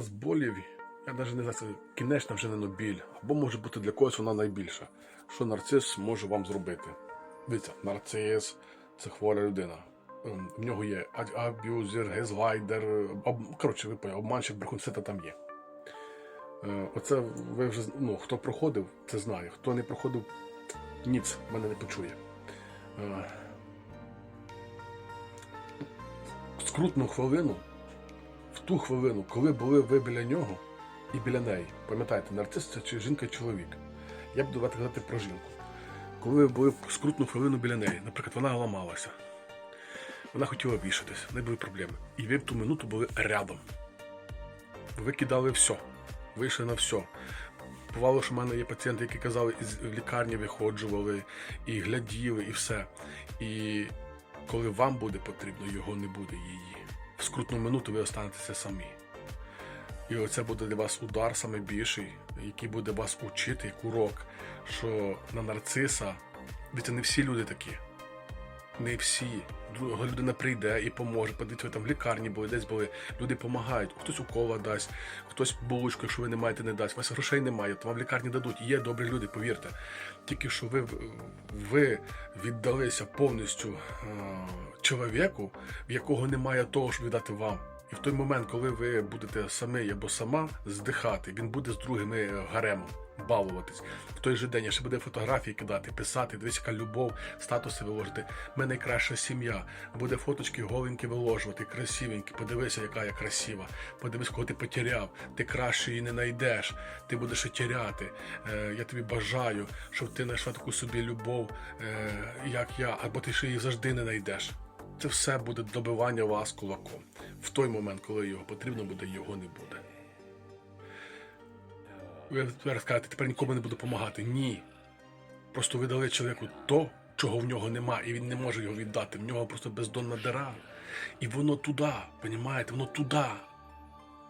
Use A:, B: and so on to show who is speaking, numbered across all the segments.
A: з болів, я навіть не знаю, це кінечна вже не біль. Або може бути для когось вона найбільша. Що нарцис може вам зробити? Дивіться, нарцис це хвора людина. Ем, В нього є аб'юзер, гезлайдер, об... коротше, ви поняли, обманщик, брехун, все це там є. Е, Оце ви вже ну, хто проходив, це знає. Хто не проходив, ніц мене не почує. Е, Скрутну хвилину, в ту хвилину, коли були ви біля нього і біля неї. Пам'ятаєте, нарцис це чи жінка, чоловік. Я буду давати казати про жінку. Коли ви були в скрутну хвилину біля неї, наприклад, вона ламалася, вона хотіла вішатись, в неї були проблеми. І ви в ту минуту були рядом. Ви кидали все, вийшли на все. Бувало, що в мене є пацієнти, які казали, із лікарні виходжували, і гляділи, і все. І коли вам буде потрібно, його не буде її. В скрутну минуту ви останетеся самі. І оце буде для вас удар саме більший, який буде вас учити як урок, що на нарциса, дивіться, не всі люди такі. Не всі. Друга людина прийде і поможе. Подивіться, там в лікарні були, десь були. Люди допомагають. Хтось укола дасть, хтось булочку, якщо ви не маєте, не дасть. У вас грошей немає, то вам в лікарні дадуть. Є добрі люди, повірте. Тільки що ви, ви віддалися повністю е, чоловіку, в якого немає того, щоб віддати вам. І в той момент, коли ви будете самі або сама здихати, він буде з другими е, гаремом балуватись. В той же день я ще буде фотографії кидати, писати, дивись, яка любов, статуси виложити. Ми найкраща сім'я. Буде фоточки голенькі виложувати, красивенькі. Подивися, яка я красива. Подивись, кого ти потеряв. Ти краще її не знайдеш. Ти будеш і теряти. Е, я тобі бажаю, щоб ти знайшла таку собі любов, е, як я, або ти ще її завжди не знайдеш. Це все буде добивання вас кулаком. Той момент, коли його потрібно буде, його не буде. Ви тепер скажете, тепер нікому не буду допомагати. Ні. Просто ви дали чоловіку то, чого в нього нема, і він не може його віддати. В нього просто бездонна дира. І воно туди, понімаєте, воно туди.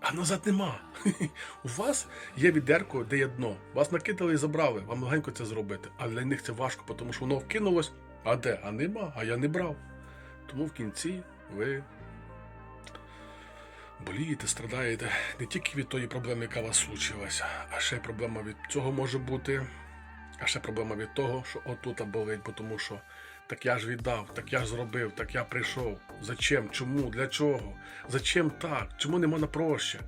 A: А назад нема. У вас є відерко, де є дно. Вас накидали і забрали. Вам легенько це зробити. А для них це важко, тому що воно вкинулось. А де? А нема, а я не брав. Тому в кінці ви болієте, страдаєте не тільки від тої проблеми, яка вас случилася, а ще проблема від цього може бути. А ще проблема від того, що отут болить, бо тому що так я ж віддав, так я ж зробив, так я прийшов. Зачем? Чому? Для чого? Зачем так? Чому не можна проще?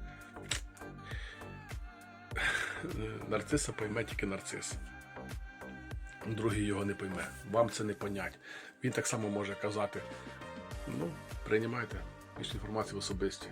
A: Нарциса пойме тільки нарцис. Другий його не пойме. Вам це не понять. Він так само може казати: ну, приймайте більше інформації в особисті.